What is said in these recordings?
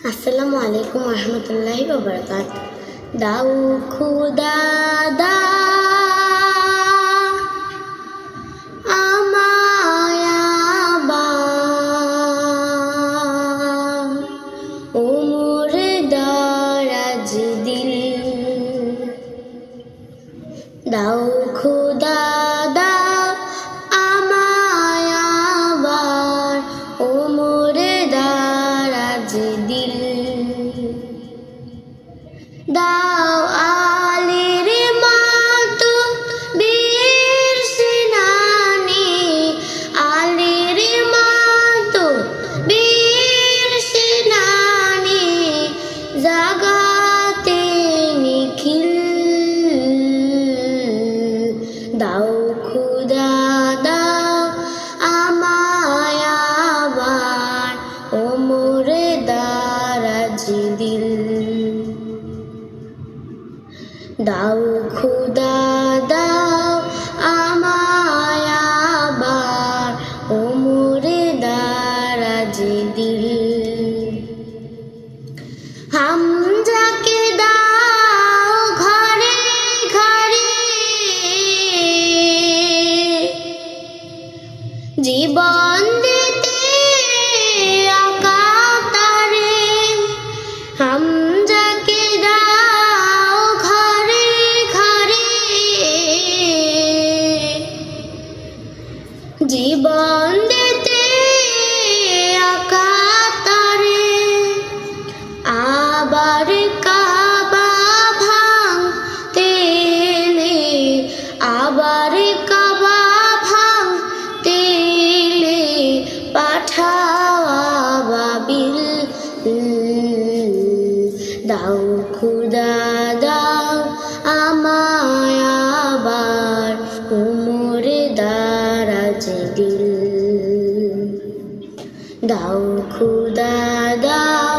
আসসালামু আলাইকুম রহমতুল্লাহি বাবরকাত দাউ খুদা দা দাও খুদা দারাজ দিল। দাও আলির মাতু বীর সেনানি আলির মাতু বীর সেনানি জাগাতে নিখিল। দাও দিল। দাও খুদা আবার কাবা ভাঙ তেলে পাঠাওয়া বাবিল দাও খুদা, দাও আমায় আবার উমর দারাজ দিল। দাও খুদা, দাও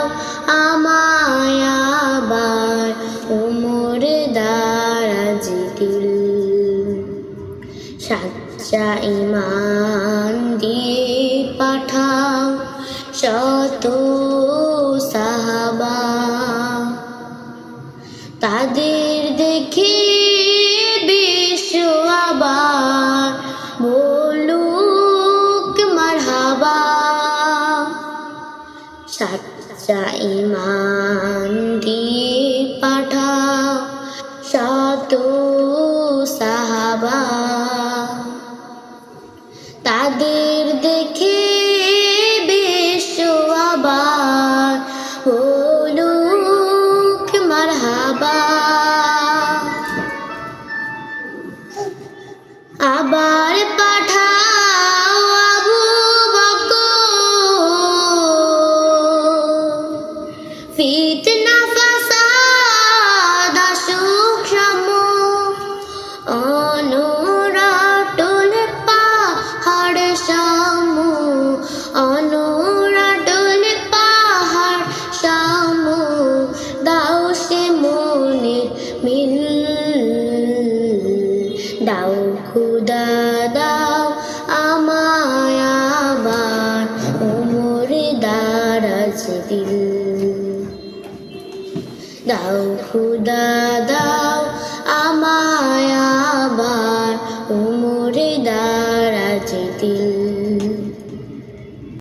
আমায় সাচ্চা ইমান দিয়ে পাঠাও শত সাহাবা। তাদের দেখে বিশ্ব আবার বলুক মারহাবা। সাচ্চা ইমান দিয়ে দাও খুদা দাও আমায় আবার ওমরে দাঁড়াছে দিল। দাও খুদা দাও আমায় আবার ওমরে দাঁড়াছে দিল।